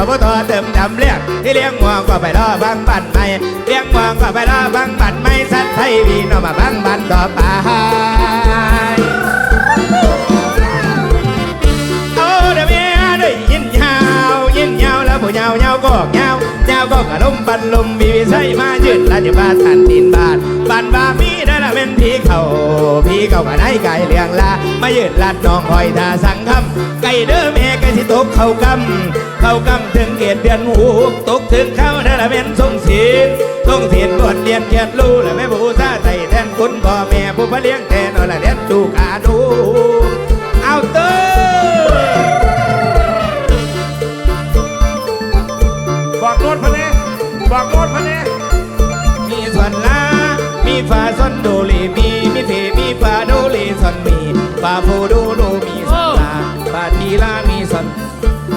ก็บ่ทอเติมดำเลี้ยงที่เลี้ยงงัวก็ไปรอบังบันไม่เลี้ยงงัวก็ไปรอบังบันไม่สัตว์ไทยพี่น้องมาบังบันต่อไปเอาเดียวได้ยินยายินยาแล้วผู้ยาวยาวก็ยาวยาวก็กระลมปันลมมีวิสัยมายืดราชบาทันดินบาทบ้านบามีได้ละเป็นพี่เขา เขาก็ได้ไก่เลี้ยงลามายืดลัดน้องคอยทาสังคำไก่เด้อแม่ไก่สิตกเข้ากำเข้ากำถึงเกตเดือนหูตกถึงเข้าได้ละเป็นทรงศีลทรงศีลบวชเรียนเกียรติรู้และแม่บูชาใจแทนคุณพ่อแม่ผู้พระเลี้ยงแทนเอาละเลี้ยงดูขาดูเอาเต้อบอกโน้ตพะเนบอกโน้ตพะเนมีส่วนลามีฝาซอนโดเลมี มีฝาโฟโดโดมีส่วนลาฝาทีลามีส่วน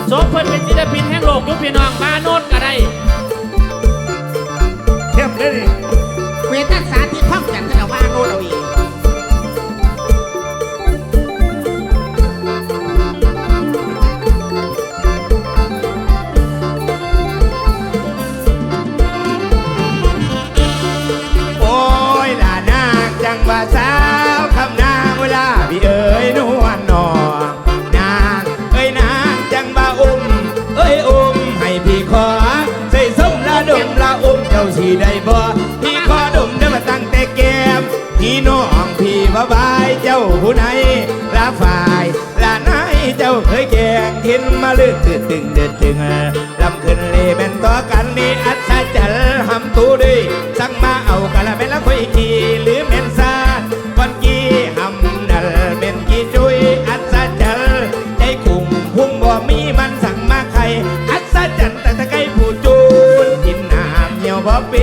โซเพิ่นเป็นศิลปินแห่งโลกยุคพี่น้องมาโน่นก็ได้เข้มเลยดิเวทันสาธิตท่องกันกันเอาว่าโน่นเอาเองโอ้ยล่านางจังว่าสา ผู้ไหนละฝ่ายละนายเจ้าเคยแกงทินมาลึกตึงตึงเด็ดตึงลำขึ้นเลยเป็นต่อกันนี่อัศจรรย์หำตูดีสั่งมาเอากันละเป็นละคุยขี่หรือเมนซาวันกี้หำนัลเป็นกี่จุยอัศจรรย์ใจคุ้มพุ่งบ่มีมันสั่งมาใครอัศจรรย์แต่ตะไครผู้จูนกินน้ำเหี่ยวบ่เป็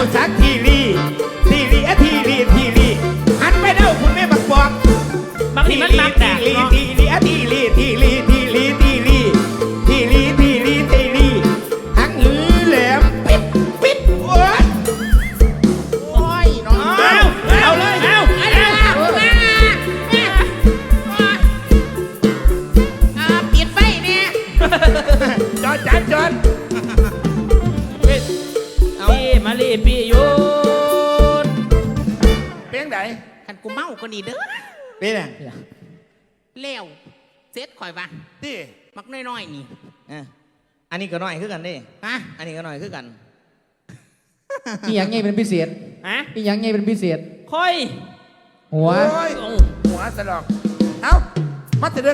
าสักทีลีทีลีอะทีลีทีลีหันไปเด้าคุณแม่บักบอกบางทีมันมักแดกทีลีเนาทีลีทีลี พี่มาลีพี่โยนเพียงไหนคันกูเมาก็นี่เด้อเป็นไงแล้วเซ็ตข่อยว่าที่มักน้อยๆนี่อะอันนี้ก็น้อยคือกันเดิฮะอันนี้ก็น้อยคือกันอีหยังไงเป็นพิเศษฮะอีหยังไงเป็นพิเศษค่อย หัวโอ้ยโอ้หัวสลอกเอ้ามาเสด็จ